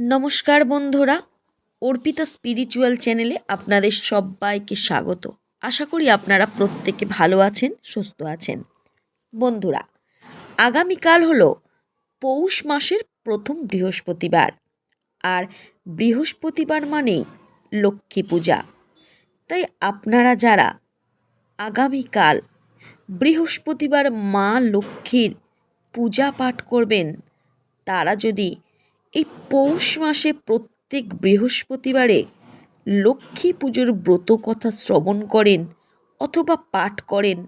নমস্কার বন্ধুরা, অর্পিতা স্পিরিচুয়াল চ্যানেলে আপনাদের সবাইকে স্বাগত। আশা করি আপনারা প্রত্যেকে ভালো আছেন, সুস্থ আছেন। বন্ধুরা, আগামীকাল হলো পৌষ মাসের প্রথম বৃহস্পতিবার। আর বৃহস্পতিবার মানেই লক্ষ্মী পূজা। তাই আপনারা যারা আগামীকাল বৃহস্পতিবার মা লক্ষ্মীর পূজা পাঠ করবেন, তারা যদি এই পৌষ মাসে প্রত্যেক বৃহস্পতিবারে লক্ষ্মী পুজোর ব্রত কথা শ্রবণ করেন অথবা পাঠ করেন,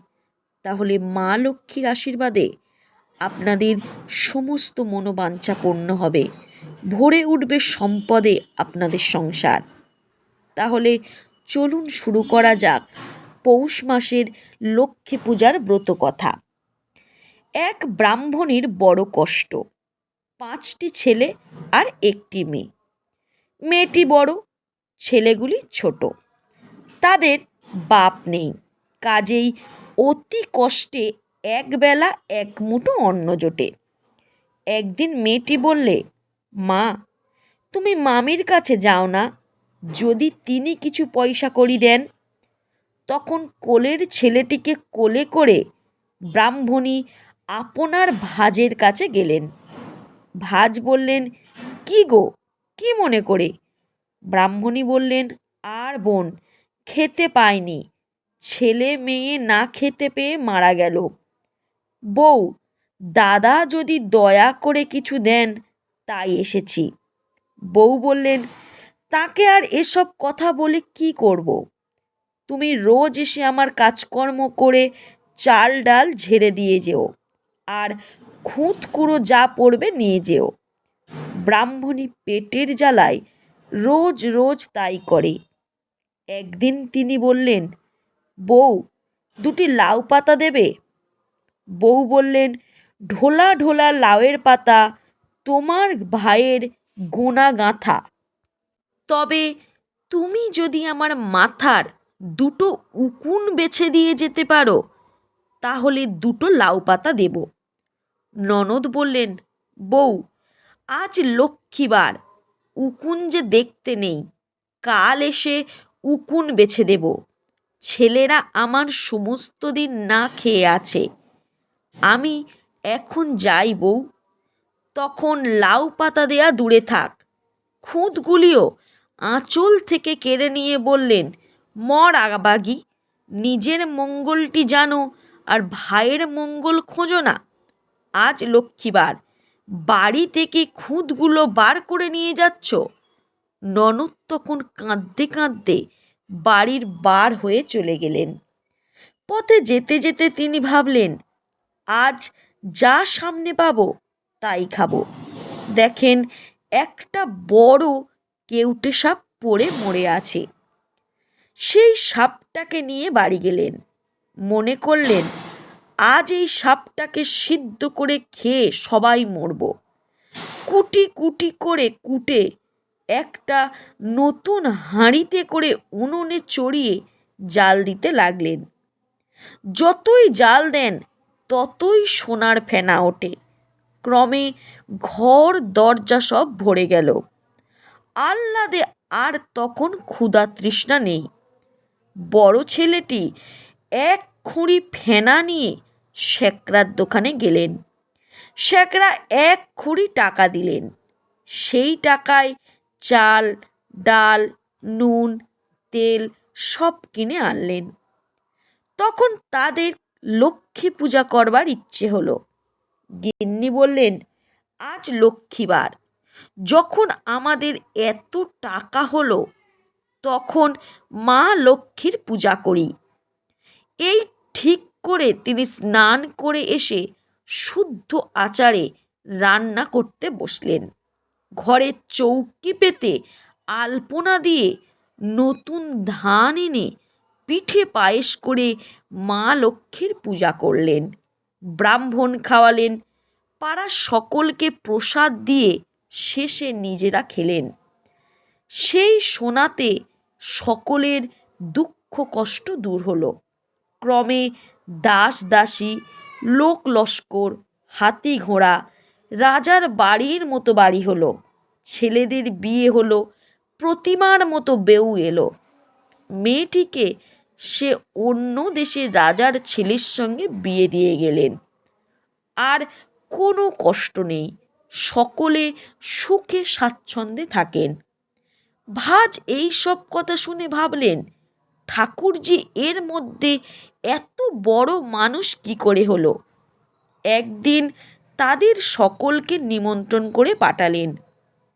তাহলে মা লক্ষ্মীর আশীর্বাদে আপনাদের সমস্ত মনোবাঞ্ছা পূর্ণ হবে। ভরে উঠবে সম্পদে আপনাদের সংসার। তাহলে চলুন শুরু করা যাক পৌষ মাসের লক্ষ্মী পূজার ব্রত কথা এক ব্রাহ্মণীর বড় কষ্ট। পাঁচটি ছেলে আর একটি মেয়ে। মেয়েটি বড়, ছেলেগুলি ছোট। তাদের বাপ নেই। কাজেই অতি কষ্টে একবেলা এক মুঠো অন্ন জোটে। একদিন মেয়েটি বললে, মা, তুমি মামির কাছে যাও না। যদি তিনি কিছু পয়সা করি দেন, তখন কোলের ছেলেটিকে কোলে করে ব্রাহ্মণী আপনার ভাজের কাছে গেলেন। ভাজ বললেন, কি গো? কি মনে করে? ব্রাহ্মণী বললেন, আর বোন, খেতে পায়নি ছেলে মেয়ে না খেতে পেয়ে মারা গেল। বউ, দাদা যদি দয়া করে কিছু দেন, তাই এসেছি। বউ বললেন, তাকে আর এসব কথা বলে কি করব। তুমি রোজ এসে আমার কাজকর্ম করে চাল ডাল ঝেড়ে দিয়ে যেও। আর খুঁত কুড়ো যা পড়বে নিয়ে যেও। ব্রাহ্মণী পেটের জ্বালায় রোজ রোজ তাই করে। একদিন তিনি বললেন, বউ, দুটি লাউ পাতা দেবে? বউ বললেন, ঢোলা ঢোলা লাউয়ের পাতা তোমার ভাইয়ের গোনা গাঁথা। তবে তুমি যদি আমার মাথার দুটো উকুন বেছে দিয়ে যেতে পারো, তাহলে দুটো লাউ পাতা দেব। ননদ বললেন, বউ, আজ লক্ষ্মীবার, উকুন যে দেখতে নেই, কাল এসে উকুন বেছে দেব। ছেলেরা আমার সমস্ত দিন না খেয়ে আছে। আমি এখন যাই বউ, তখন লাউ পাতা দেয়া দূরে থাক। খুঁতগুলিও আঁচল থেকে কেড়ে নিয়ে বললেন, মর আগাবাগি, নিজের মঙ্গলটি জানো আর ভাইয়ের মঙ্গল খোঁজো না। আজ লক্ষ্মীবার। বাড়ি থেকে খুঁতগুলো বার করে নিয়ে যাচ্ছ? ননদ তখন কাঁদতে কাঁদতে বাড়ির বার হয়ে চলে গেলেন। পথে যেতে যেতে তিনি ভাবলেন, আজ যা সামনে পাবো, তাই খাব। দেখেন, একটা বড় কেউটে সাপ পড়ে মরে আছে। সেই সাপটাকে নিয়ে বাড়ি গেলেন। মনে করলেন আজ এই সাপটাকে সিদ্ধ করে খেয়ে সবাই মরব। কুটি কুটি করে কুটে একটা নতুন হাঁড়িতে করে উনুনে চড়িয়ে জাল দিতে লাগলেন। যতই জাল দেন, ততই সোনার ফেনা ওঠে। ক্রমে ঘর, দরজা সব ভরে গেল। আহ্লাদে আর তখন ক্ষুধা তৃষ্ণা নেই। বড় ছেলেটি এক খুঁড়ি ফেনা নিয়ে শেকরার দোকানে গেলেন। শেকরা এক খুঁড়ি টাকা দিলেন। সেই টাকায় চাল, ডাল, নুন, তেল সব কিনে আনলেন। তখন তাদের লক্ষ্মী পূজা করবার ইচ্ছে হলো। গিন্নি বললেন, আজ লক্ষ্মীবার। যখন আমাদের এত টাকা হলো, তখন মা লক্ষ্মীর পূজা করি। এই ঠিক করে, তিনি স্নান করে এসে শুদ্ধ আচারে রান্না করতে বসলেন। ঘরে চৌকি পেতে আলপনা দিয়ে নতুন ধান এনে পিঠে পায়েস করে মা লক্ষ্মীর পূজা করলেন। ব্রাহ্মণ খাওয়ালেন, পাড়া সকলকে প্রসাদ দিয়ে শেষে নিজেরা খেলেন। সেই সোনাতে সকলের দুঃখ কষ্ট দূর হলো। ক্রমে দাস দাসী, লোক লস্কর, হাতি ঘোড়া, রাজার বাড়ির মতো বাড়ি হলো। ছেলেদের বিয়ে হলো, প্রতিমার মতো বেউ এলো। মেয়েটিকে সে অন্য দেশের রাজার ছেলের সঙ্গে বিয়ে দিয়ে গেলেন। আর কোনো কষ্ট নেই, সকলে সুখে স্বাচ্ছন্দ্যে থাকেন। ভাজ এই সব কথা শুনে ভাবলেন ঠাকুরজি এর মধ্যে এত বড় মানুষ কি করে হলো? একদিন তাদের সকলকে নিমন্ত্রণ করে পাঠালেন।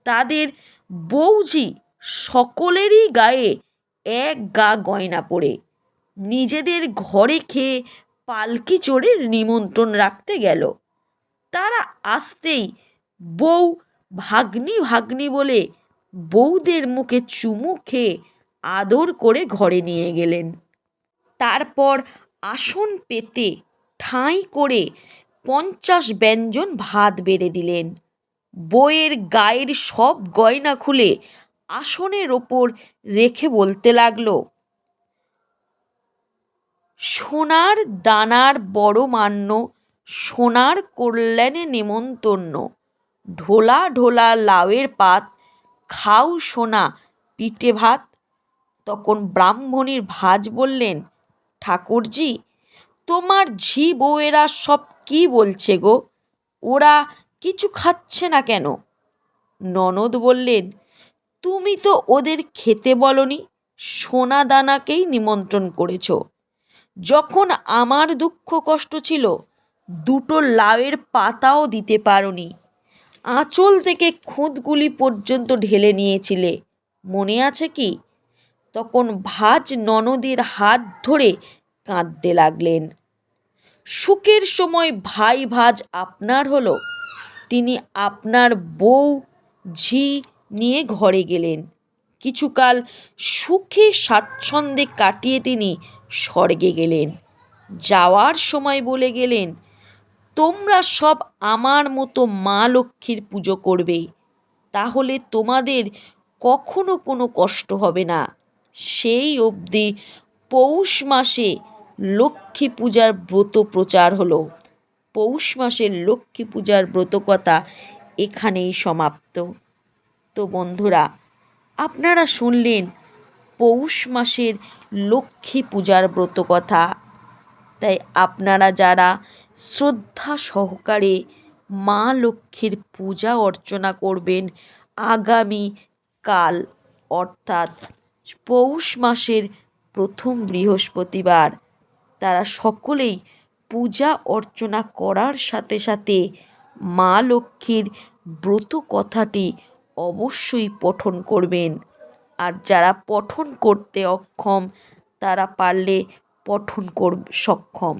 তাদের বৌঝি সকলেরই গায়ে এক গা গয়না পরে। নিজেদের ঘরে খেয়ে পালকি চড়ে নিমন্ত্রণ রাখতে গেল। তারা আসতেই বউ ভাগ্নি ভাগ্নি বলে বউদের মুখে চুমু খেয়ে আদর করে ঘরে নিয়ে গেলেন। তারপর আসন পেতে ঠাঁই করে পঞ্চাশ ব্যঞ্জন ভাত বেড়ে দিলেন। বইয়ের গায়ের সব গয়না খুলে আসনের ওপর রেখে বলতে লাগল, সোনার দানার বড় মান্য, সোনার কল্যাণে নেমন্তন্ন। ঢোলা ঢোলা লাউয়ের পাত, খাও সোনা, পিঠে ভাত তখন ব্রাহ্মণীর ভাজ বললেন, ঠাকুরজি, তোমার ঝি বউয়েরা সব কি বলছে গো? ওরা কিছু খাচ্ছে না কেন? ননদ বললেন, তুমি তো ওদের খেতে বলনি, সোনা দানাকেই নিমন্ত্রণ করেছ। যখন আমার দুঃখ কষ্ট ছিল, দুটো লাউয়ের পাতাও দিতে পারোনি। আঁচল থেকে খুঁতগুলি পর্যন্ত ঢেলে নিয়েছিলে। মনে আছে কি? তখন ভাজ ননদের হাত ধরে কাঁদতে লাগলেন। সুখের সময় ভাই ভাজ আপনার হলো। তিনি আপনার বউ, ঝি নিয়ে ঘরে গেলেন। কিছুকাল সুখে স্বাচ্ছন্দ্যে কাটিয়ে তিনি স্বর্গে গেলেন। যাওয়ার সময় বলে গেলেন, তোমরা সব আমার মতো মা লক্ষ্মীর পুজো করবে। তাহলে তোমাদের কখনো কোনো কষ্ট হবে না। সেই অবধি পৌষ মাসে লক্ষ্মী পূজার ব্রত প্রচার হলো। পৌষ মাসের লক্ষ্মী পূজার ব্রতকথা এখানেই সমাপ্ত। তো বন্ধুরা, আপনারা শুনলেন পৌষ মাসের লক্ষ্মী পূজার ব্রতকথা। তাই আপনারা যারা শ্রদ্ধা সহকারে মা লক্ষ্মীর পূজা অর্চনা করবেন আগামী কাল অর্থাৎ পৌষ মাসের প্রথম বৃহস্পতিবার। তারা সকলেই পূজা অর্চনা করার সাথে সাথে মা লক্ষ্মীর ব্রত কথাটি অবশ্যই পঠন করবেন। আর যারা পঠন করতে অক্ষম, তারা পারলে পঠন কর সক্ষম।